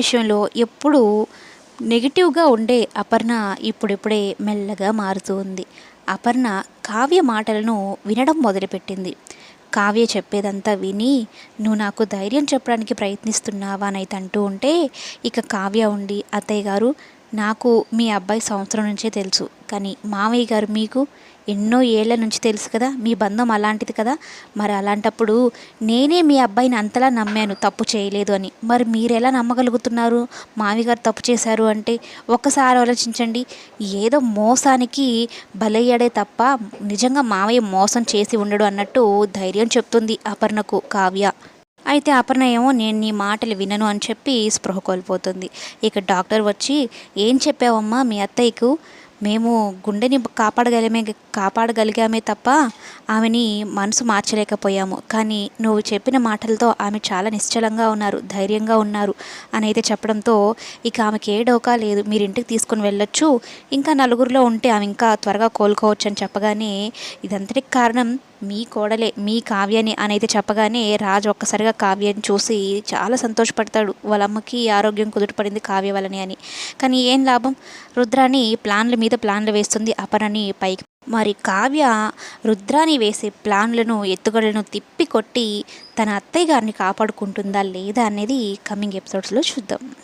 విషయంలో ఎప్పుడూ నెగిటివ్గా ఉండే అపర్ణ ఇప్పుడిప్పుడే మెల్లగా మారుతూ ఉంది. అపర్ణ కావ్య మాటలను వినడం మొదలుపెట్టింది. కావ్య చెప్పేదంతా విని నువ్వు నాకు ధైర్యం చెప్పడానికి ప్రయత్నిస్తున్నావా అని అయితే అంటూ ఉంటే ఇక కావ్య ఉండి అత్తయ్య గారు నాకు మీ అబ్బాయి సంవత్సరం నుంచే తెలుసు. కానీ మామయ్య గారు మీకు ఎన్నో ఏళ్ళ నుంచి తెలుసు కదా మీ బంధం అలాంటిది కదా. మరి అలాంటప్పుడు నేనే మీ అబ్బాయిని అంతలా నమ్మాను తప్పు చేయలేదు అని. మరి మీరు ఎలా నమ్మగలుగుతున్నారు? మావి గారు తప్పు చేశారు అంటే ఒక్కసారి ఆలోచించండి. ఏదో మోసానికి బలయ్యాడే తప్ప నిజంగా మావయ్య మోసం చేసి ఉండడు అన్నట్టు ధైర్యం చెప్తుంది అపర్ణకు కావ్య. అయితే అపర్ణ ఏమో నేను నీ మాటలు వినను అని చెప్పి స్పృహ కోల్పోతుంది. ఇక డాక్టర్ వచ్చి ఏం చెప్పావమ్మా మీ అత్తయ్యకు? మేము గుండెని కాపాడగలమే కాపాడగలిగామే తప్ప ఆమెని మనసు మార్చలేకపోయాము. కానీ నువ్వు చెప్పిన మాటలతో ఆమె చాలా నిశ్చలంగా ఉన్నారు ధైర్యంగా ఉన్నారు అని అయితే చెప్పడంతో ఇక ఆమెకి ఏ డోకా లేదు. మీరు ఇంటికి తీసుకుని వెళ్ళొచ్చు. ఇంకా నలుగురిలో ఉంటే ఆమె ఇంకా త్వరగా కోలుకోవచ్చు అని చెప్పగానే ఇదంతటికి కారణం మీ కోడలే మీ కావ్యని అని అయితే చెప్పగానే రాజు ఒక్కసారిగా కావ్యని చూసి చాలా సంతోషపడతాడు. వాళ్ళ అమ్మకి ఆరోగ్యం కుదుటపడింది కావ్య వలని అని. కానీ ఏం లాభం? రుద్రాని ప్లాన్ల మీద ప్లాన్లు వేస్తుంది అపరని పైకి. మరి కావ్య రుద్రాని వేసే ప్లాన్లను ఎత్తుగడలను తిప్పి కొట్టి తన అత్తయ్య గారిని కాపాడుకుంటుందా లేదా అనేది కమింగ్ ఎపిసోడ్స్లో చూద్దాం.